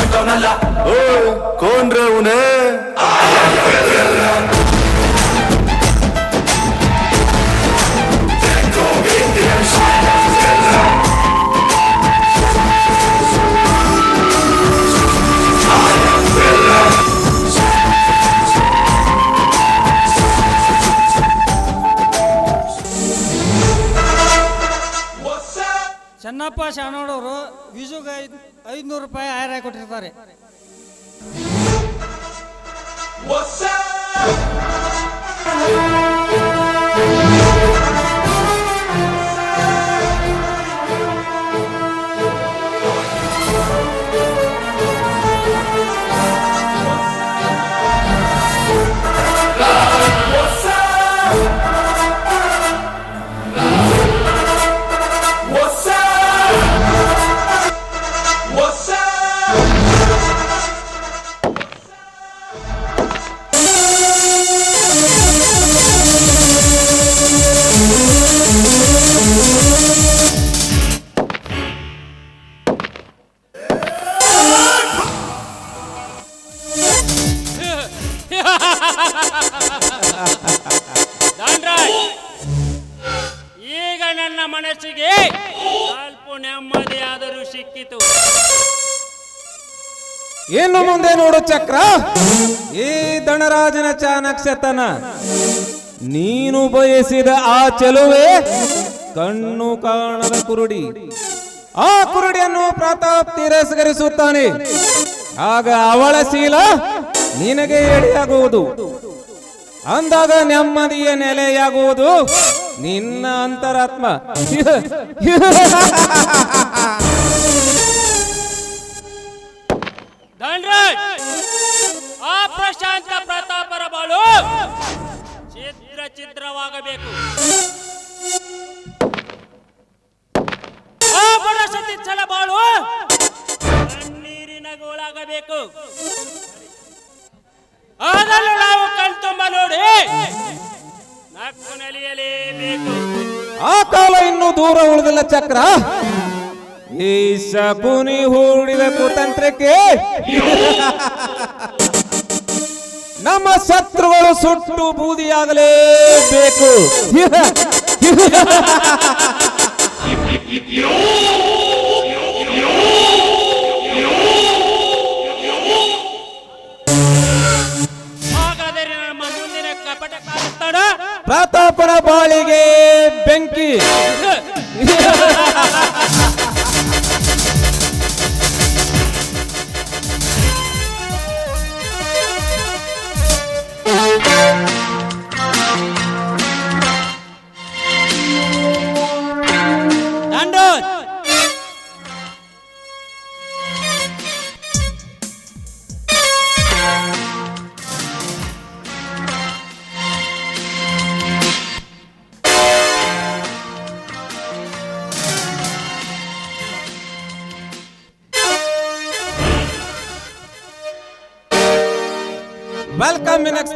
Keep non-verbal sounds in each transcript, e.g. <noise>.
ಅಂತವನಲ್ಲ ಓಯ್ ಚೆನ್ನಪ್ಪ ಶಾನೋಡವರು ವಿಜುಗೆ ಐದ್ ಐದುನೂರು ರೂಪಾಯಿ ಆಯ್ರ ಕೊಟ್ಟಿರ್ತಾರೆ. ಈಗ ನನ್ನ ಮನಸ್ಸಿಗೆ ಸ್ವಲ್ಪ ನೆಮ್ಮದಿಯಾದರೂ ಸಿಕ್ಕಿತು. ಇನ್ನು ಮುಂದೆ ನೋಡು ಚಕ್ರ. ಈ ಧನರಾಜನ ಚಾಣಕ್ಷತನ ನೀನು ಬಯಸಿದ ಆ ಚೆಲುವೆ ಕಣ್ಣು ಕಾಣದ ಕುರುಡಿ. ಆ ಕುರುಡಿಯನ್ನು ಪ್ರತಾಪ್ ತಿರಸ್ಕರಿಸುತ್ತಾನೆ. ಆಗ ಅವಳ ಶೀಲ ನಿನಗೆ ಎಡೆಯಾಗುವುದು. ಅಂದಾಗ ನೆಮ್ಮದಿಯ ನೆಲೆಯಾಗುವುದು ನಿನ್ನ ಅಂತರಾತ್ಮ. ಆ ಪ್ರಶಾಂತ ಪ್ರತಾಪರ ಬಾಳು ಚಿತ್ರ ಚಿತ್ರವಾಗಬೇಕು ಆ ಬಾಳು ಕಣ್ಣೀರಿನ ಗೋಳಾಗಬೇಕು. ಅದನ್ನು ಕಣ್ತುಂಬ ನೋಡಿ. ನಕ್ಕು ನಲಿಯಲೇಬೇಕು ಆ ಕಾಲ ಇನ್ನೂ ದೂರ ಉಳಿದಿಲ್ಲ ಚಕ್ರ. ಈ ಶಕುನಿ ಹೂಡಿದ ಕುತಂತ್ರಕ್ಕೆ ನಮ್ಮ ಶತ್ರುಗಳು ಸುಟ್ಟು ಬೂದಿಯಾಗಲೇಬೇಕು. <laughs> ಪ್ರತಾಪನ ಬಾಳಿಗೆ ಬೆಂಕಿ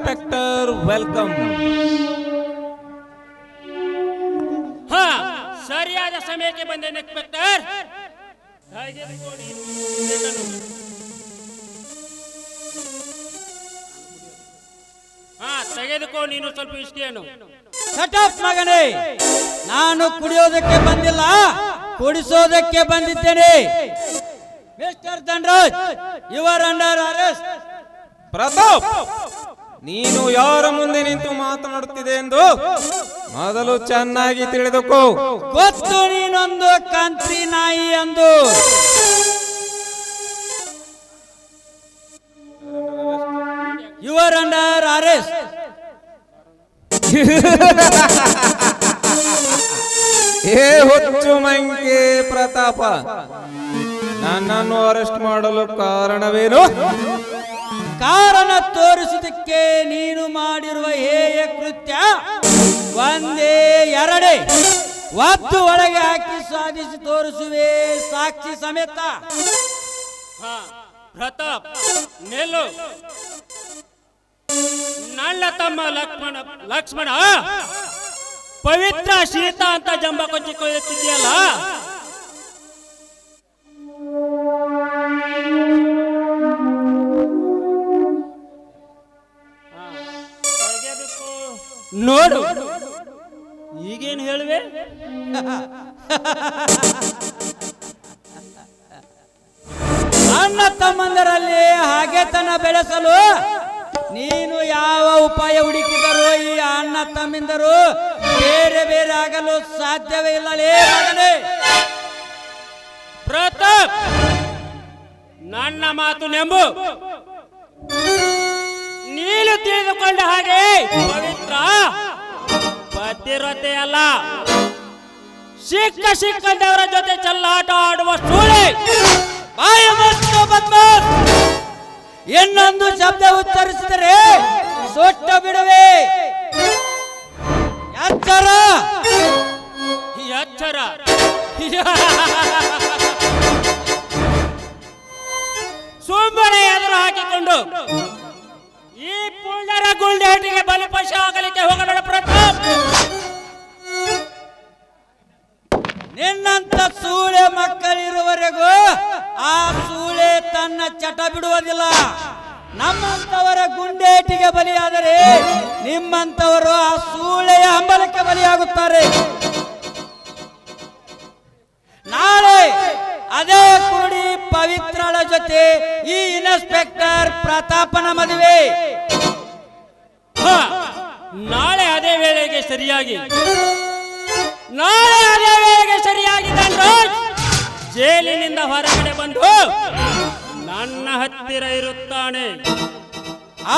ವೆಲ್ಕಮ್ ಇನ್ ಎಕ್ಸ್ಪೆಕ್ಟರ್ ವೆಲ್ಕಮ್ ಹಾ ಸರಿಯಾದ ಸಮಯಕ್ಕೆ ಬಂದೇನೆ ಇನ್ಸ್ಪೆಕ್ಟರ್ ಹಾ ತೆಗೆದುಕೋ ನೀನು ಸ್ವಲ್ಪ ಇಷ್ಟೇನು ಸಟಪ್ ಮಗನೇ. ನಾನು ಕುಡಿಯೋದಕ್ಕೆ ಬಂದಿಲ್ಲ. ಕುಡಿಸೋದಕ್ಕೆ ಬಂದಿದ್ದೇನೆ. Mister Dandaraj your under arrest Pratap! ನೀನು ಯಾರ ಮುಂದೆ ನಿಂತು ಮಾತನಾಡುತ್ತಿದೆ ಎಂದು ಮೊದಲು ಚೆನ್ನಾಗಿ ತಿಳಿದುಕೋ. ಗೊತ್ತು ನೀನೊಂದು ಕಂತ್ರಿ ನಾಯಿ ಎಂದು ಯುವರ್ ಅಂಡರ್ ಅರೆಸ್ಟ್ ಏ ಹುಚ್ಚು ಮಂಕೆ ಪ್ರತಾಪ ನನ್ನನ್ನು ಅರೆಸ್ಟ್ ಮಾಡಲು ಕಾರಣವೇನು? ಕಾರಣ ತೋರಿಸಿದಕ್ಕೆ ನೀನು ಮಾಡಿರುವ ಹೇಯ ಕೃತ್ಯ ಒಂದೇ ಎರಡೇ. ಒತ್ತು ಒಳಗೆ ಹಾಕಿ ಸಾಧಿಸಿ ತೋರಿಸುವೆ ಸಾಕ್ಷಿ ಸಮೇತ. ಪ್ರತಾಪ್, ನಿಲ್ಲು. ನನ್ನ ತಮ್ಮ ಲಕ್ಷ್ಮಣ ಲಕ್ಷ್ಮಣ, ಪವಿತ್ರ ಶೀತ ಅಂತ ಜಂಬ ಕೊಚ್ಚಿ ನೋಡು. ಈಗೇನು ಹೇಳುವೆ? ಅಣ್ಣ ತಮ್ಮಂದರಲ್ಲಿ ಹಾಗೆತನ ಬೆಳೆಸಲು ನೀನು ಯಾವ ಉಪಾಯ ಹುಡುಕಿದರೂ ಈ ಅಣ್ಣ ತಮ್ಮಿಂದರು ಬೇರೆ ಬೇರೆ ಆಗಲು ಸಾಧ್ಯವೇ ಇಲ್ಲ ಪ್ರತಾಪ್, ನನ್ನ ಮಾತು ನೆಂಬು. ನೀನು ತಿಳಿದುಕೊಂಡ ಹಾಗೆ ಪವಿತ್ರ ಭದ್ರತೆ ಅಲ್ಲ. ಸಿಕ್ಕ ಸಿಕ್ಕಂದವರ ಜೊತೆ ಚಲ್ಲಾಟ ಆಡುವ ಸೂಳೆ. ಇನ್ನೊಂದು ಶಬ್ದ ಉತ್ತರಿಸಿದರೆ ಸೊಟ್ಟ ಬಿಡುವೆ. ಎಚ್ಚರ. ಎಚ್ಚರ. ಸುಮ್ಮನೆ ಎದುರು ಹಾಕಿಕೊಂಡು ಈ ಪುಂಡರ ಗುಂಡೇಟಿಗೆ ಬಲಪಶ ಆಗಲಿಕ್ಕೆ ಹೋಗಬೇಡ ಪ್ರತಾಪ್ ನಿನ್ನಂತ ಸೂಳೆ ಮಕ್ಕಳಿರುವವರೆಗೂ ಆ ಸೂಳೆ ತನ್ನ ಚಟ ಬಿಡುವುದಿಲ್ಲ. ನಮ್ಮಂತವರ ಗುಂಡೇಟಿಗೆ ಬಲಿಯಾದರೆ ನಿಮ್ಮಂತವರು ಆ ಸೂಳೆಯ ಹಂಬಲಕ್ಕೆ ಬಲಿಯಾಗುತ್ತಾರೆ. ಪವಿತ್ರಳ ಜೊತೆ ಈ ಇನ್ಸ್ಪೆಕ್ಟರ್ ಪ್ರತಾಪನ ಮದುವೆ. ನಾಳೆ ಅದೇ ವೇಳೆಗೆ ಸರಿಯಾಗಿ. ನಾಳೆ ಅದೇ ವೇಳೆಗೆ ಸರಿಯಾಗಿ ಜೈಲಿನಿಂದ ಹೊರಗಡೆ ಬಂದು ನನ್ನ ಹತ್ತಿರ ಇರುತ್ತಾನೆ.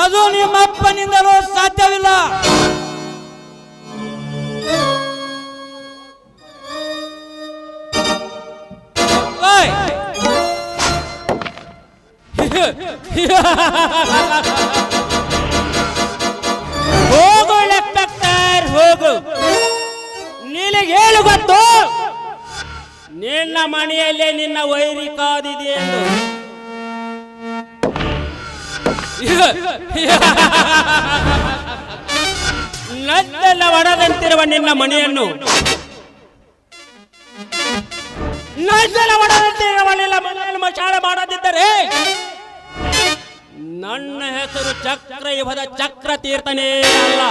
ಅದು ನಿಮ್ಮಪ್ಪನಿಂದಲೂ ಸಾಧ್ಯವಿಲ್ಲ. <laughs> ಹೋಗು ಲೆಕ್ಕಾರ್ ಹೋಗು. ನಿನಗೆ ಹೇಳು ಗೊತ್ತು? ನಿನ್ನ ಮನೆಯಲ್ಲೇ ನಿನ್ನ ವೈರಿ ಕಾದಿದೆ ಎಂದು. <laughs> ನನ್ನೆಲ್ಲ ಒಡದಂತಿರುವ ನಿನ್ನ ಮನೆಯನ್ನು. ನನ್ನೆಲ್ಲ ಒಡದಂತಿರುವ ನಿನ್ನ ಮನೆಯನ್ನು ಮಚಾಳ ಮಾಡದಿದ್ದರೆ ಹೆಸರು ಚಕ್ರ ಯುಗದ ಚಕ್ರ ತೀರ್ಥನೇ ಅಲ್ಲ.